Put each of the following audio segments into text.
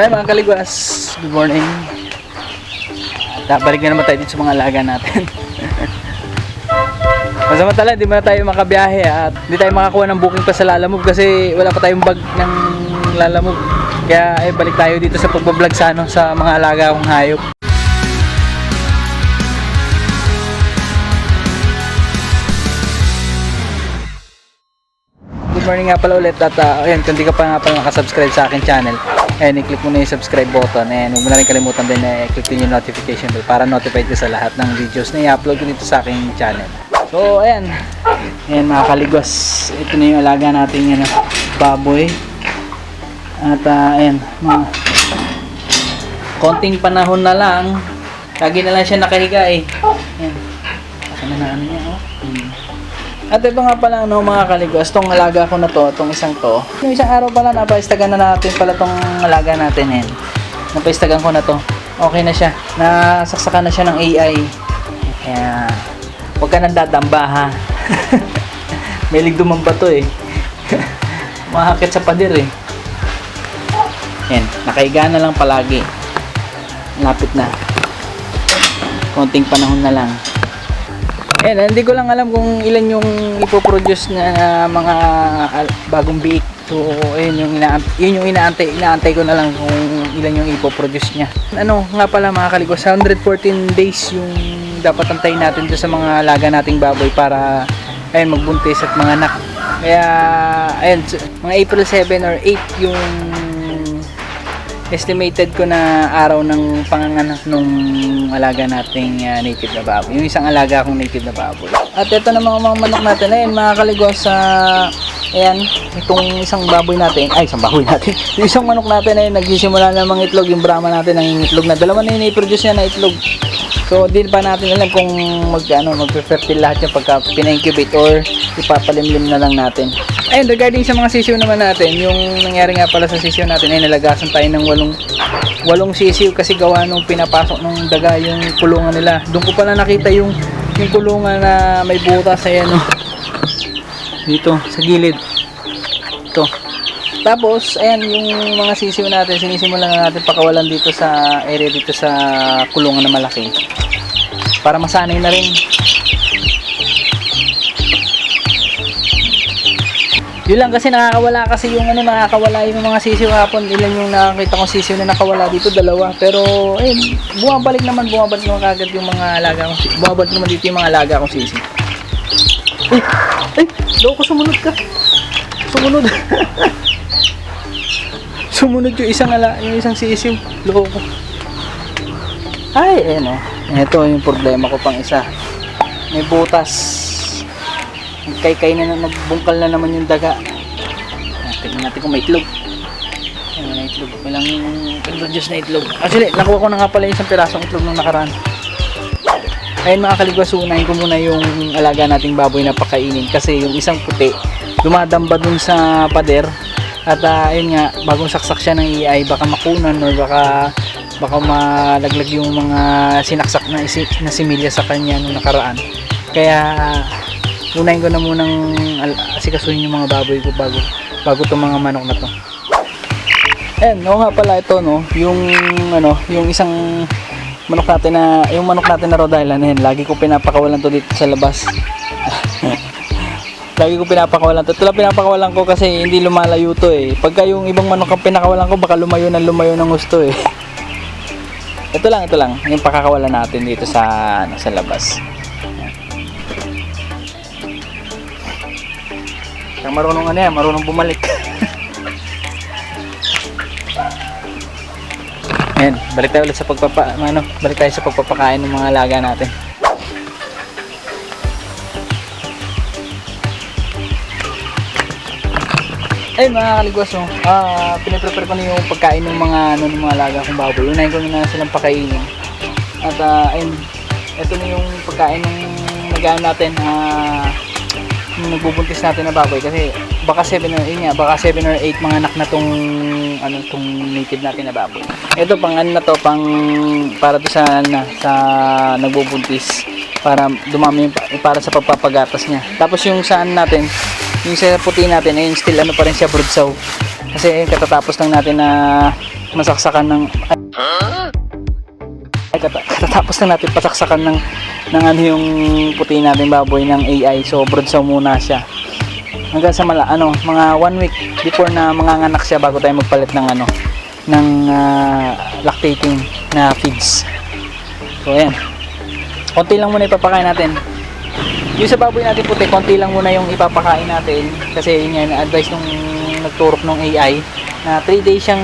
Hi mga kaligwas, good morning. At ah, balik na naman tayo dito sa mga alaga natin. Masamantala, di na tayo makabiyahe at hindi tayo makakuha ng booking pa sa Lalamove kasi wala pa tayong bag ng Lalamove. Kaya eh, balik tayo dito sa pagbablog sa, ano, sa mga alaga kong hayop. Good morning nga pala ulit at uh, ayun, kung di ka pa nga pala nakasubscribe sa akin channel, ayun, i-click mo na yung subscribe button and huwag mo na rin kalimutan din na i-click din yung notification bell para notified ka sa lahat ng videos na i-upload ko dito sa aking channel. So, ayan. Ayan mga kaligwas. Ito na yung alaga natin yan, baboy. At uh, ayan, mga konting panahon na lang. Lagi na lang siya nakahiga eh. Ayan. Kasi na na ano niya, oh. Hmm. At ito nga pala no mga kaligwas, tong alaga ko na to, tong isang to. Yung isang araw pala napaistagan na natin pala tong alaga natin eh. Napaistagan ko na to. Okay na siya. Nasaksakan na siya ng AI. Kaya huwag ka nang dadamba ha. May dumamba to eh. Mahakit sa pader eh. Yan, nakahiga na lang palagi. Lapit na. Konting panahon na lang. Ayan, hindi ko lang alam kung ilan yung ipoproduce na na mga bagong biik. So, ayun yung ina yun yung inaantay, inaantay ko na lang kung ilan yung ipoproduce niya. Ano, nga pala mga kaligos, 114 days yung dapat antayin natin doon sa mga alaga nating baboy para ayun magbuntis at mga anak. Kaya ayun, mga April 7 or 8 yung estimated ko na araw ng panganganak nung alaga nating uh, native na baboy. Yung isang alaga akong native na baboy. At ito na mga, mga manok natin. Ayun, mga kaligwas sa... ayan, itong isang baboy natin. Ay, isang baboy natin. yung isang manok natin ay nagsisimula na mga itlog. Yung Brahma natin ang itlog na. Dalawa na yung i-produce niya na itlog. So, di pa natin alam kung mag, ano, mag-fertile lahat yung pagka pina-incubate or ipapalimlim na lang natin. Ayun, regarding sa mga sisiw naman natin, yung nangyari nga pala sa sisiw natin ay nalagasan tayo ng walong walong sisiw kasi gawa nung pinapasok ng daga yung kulungan nila. Doon ko pala nakita yung yung kulungan na may butas ayan oh. Dito sa gilid. Ito. Tapos, ayan yung mga sisiw natin, sinisimulan na natin pakawalan dito sa area dito sa kulungan na malaki. Para masanay na rin. Yun lang kasi nakakawala kasi yung ano nakakawala yung mga sisiw hapon. Ilan yung nakakita kong sisiw na nakawala dito dalawa. Pero ayun bumabalik naman bumabalik naman kagad yung mga alaga kong bumabalik naman dito yung mga alaga kong sisiw. Ay! Ay loko sumunod ka. Sumunod. Sumunod yung isang ala yung isang sisiw. Loko ay ayun o ito yung problema ko pang isa may butas kay-kay na nagbungkal na naman yung daga. Ah, Tingnan natin kung may itlog. Ayun, may itlog. Walang produce na itlog. Actually, nakuha ko na nga pala isang pirasong itlog nung nakaraan. Ayun mga kaligwas, unahin ko muna yung alaga nating baboy na pakainin kasi yung isang puti dumadamba dun sa pader at ah, ayun nga, bagong saksak siya ng EI baka makunan or baka baka malaglag yung mga sinaksak na, isi, na similya sa kanya nung nakaraan. Kaya unahin ko na munang asikasuhin yung mga baboy ko bago bago itong mga manok na to. Ayan, oo nga pala ito no, yung ano, yung isang manok natin na yung manok natin na Rhode Island, lagi ko pinapakawalan to dito sa labas. lagi ko pinapakawalan to. Lang pinapakawalan ko kasi hindi lumalayo to eh. Pagka yung ibang manok ang pinakawalan ko, baka lumayo na lumayo ng gusto eh. ito lang, ito lang. Yung pakakawalan natin dito sa, ano, sa labas. Yung marunong ano yan, marunong bumalik. Ayan, balik tayo ulit sa pagpapa, ano, balik tayo sa pagpapakain ng mga alaga natin. Ayun mga kaligwas, no? ah, piniprepare ko na yung pagkain ng mga, ano, ng mga alaga kong baboy. Unahin ko na silang pakainin. At ah, ayun, ito na yung pagkain ng nagaan natin. ah yung nagbubuntis natin na baboy kasi baka 7 or yun nga, baka 7 or 8 mga anak na tong ano tong native natin na baboy. Ito pang ano na to pang para to sa na, sa nagbubuntis para dumami para sa pagpapagatas niya. Tapos yung saan natin, yung sa puti natin, ayun still ano pa rin siya broodsaw. Kasi ayun, katatapos lang natin na masaksakan ng ay, kata- katatapos na natin pasaksakan ng ng ano yung puti natin baboy ng AI. So, broodsaw muna siya. Hanggang sa mala, ano, mga one week before na manganganak siya bago tayo magpalit ng ano, ng ah, lactating na feeds. So, ayan. Konti lang muna ipapakain natin. Yung sa baboy natin puti, konti lang muna yung ipapakain natin. Kasi yun nga, advice nung nagturok ng AI na 3 days siyang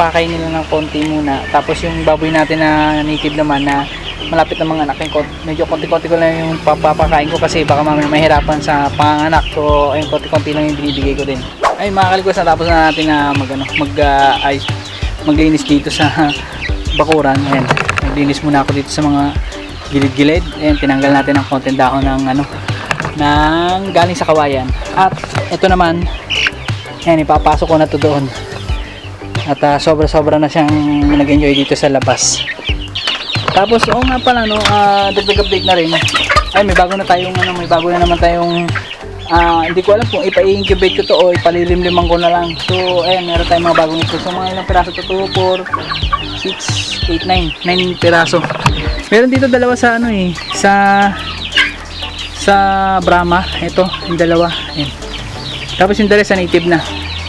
pakain nila ng konti muna. Tapos yung baboy natin na native naman na malapit na mga anak, yung medyo konti-konti ko lang yung papapakain ko kasi baka mamaya mahirapan sa panganak. So, ayun, konti-konti lang yung binibigay ko din. Ay, mga kaligwas, natapos na natin na mag, ano, mag, ah, ayos, maglinis dito sa bakuran. Ayan, naglinis muna ako dito sa mga gilid-gilid. Ayan, tinanggal natin ang konting dahon ng ano, ng galing sa kawayan. At ito naman, ayan, ipapasok ko na to doon. At ah, sobra-sobra na siyang nag-enjoy dito sa labas. Tapos, oo nga pala, no, ah, dagdag update na rin. Ay, may bago na tayong, ano, may bago na naman tayong, ah, hindi ko alam kung ipa-incubate ko to o ipalilimliman ko na lang. So, ayan, meron tayong mga bagong ito. So, mga ilang piraso to, 2, 4, 6, 8, 9, 9 piraso. Meron dito dalawa sa ano eh, sa, sa Brahma. Ito, yung dalawa. Ayan. Tapos yung dalawa sa native na.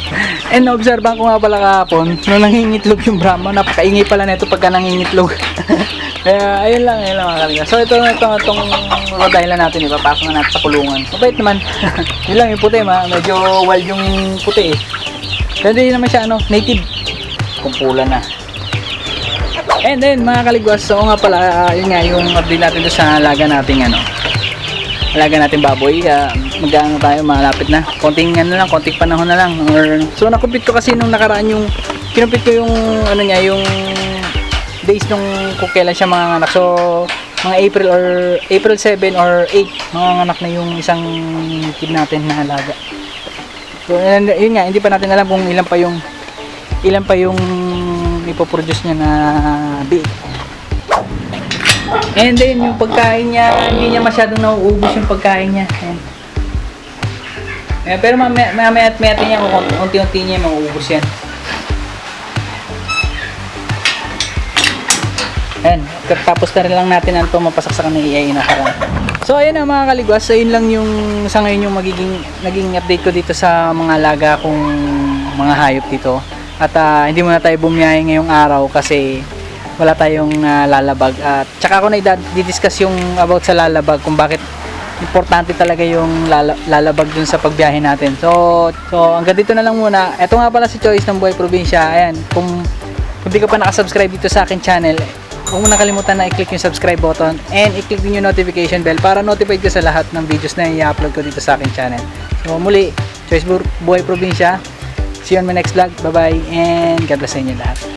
And naobserbahan ko nga pala kahapon, nung nangingitlog yung Brahma, napakaingay pala nito pagka nangingitlog. Kaya ayun lang, ayun lang mga kaliga. So ito, ito, itong Rhode Island natin, ipapasok na natin sa kulungan. Mabait naman. yun lang yung puti, ma. medyo wild yung puti eh. Pero hindi naman siya ano, native. Kumpulan na. And then mga kaligwas, so nga pala, ah, yun nga yung update natin sa alaga nating ano, alaga natin baboy. Uh, magkano tayo malapit na. Konting ano lang konting panahon na lang. Or so nakupit ko kasi nung nakaraan yung kinupit ko yung ano niya yung days nung kung kailan siya mga anak. So mga April or April 7 or 8 mga anak na yung isang kid natin na alaga. So yun nga hindi pa natin alam kung ilan pa yung ilan pa yung ipoproduce niya na big And then, yung pagkain niya, hindi niya masyadong nauubos yung pagkain niya. Ayan. Eh, pero mamaya, mamaya at maya niya, unti-unti niya mauubos yan. Ayan, tapos na rin lang natin ang ito mapasaksakan ng EA na parang. So ayan na mga kaligwas, so yun lang yung sa ngayon yung magiging naging update ko dito sa mga alaga kong mga hayop dito. At ah, hindi muna tayo bumiyahe ngayong araw kasi wala tayong ah, lalabag at tsaka ako na i-discuss yung about sa lalabag kung bakit importante talaga yung lala- lalabag dun sa pagbiyahe natin. So, so hanggang dito na lang muna. Ito nga pala si Choice ng Buhay Probinsya. Ayan, kung kung di ka pa nakasubscribe dito sa akin channel, huwag mo nakalimutan na i-click yung subscribe button and i-click din yung notification bell para notified ka sa lahat ng videos na i-upload ko dito sa akin channel. So muli, Choice Bu- Buhay Probinsya. See you on my next vlog. Bye-bye and God bless sa inyo lahat.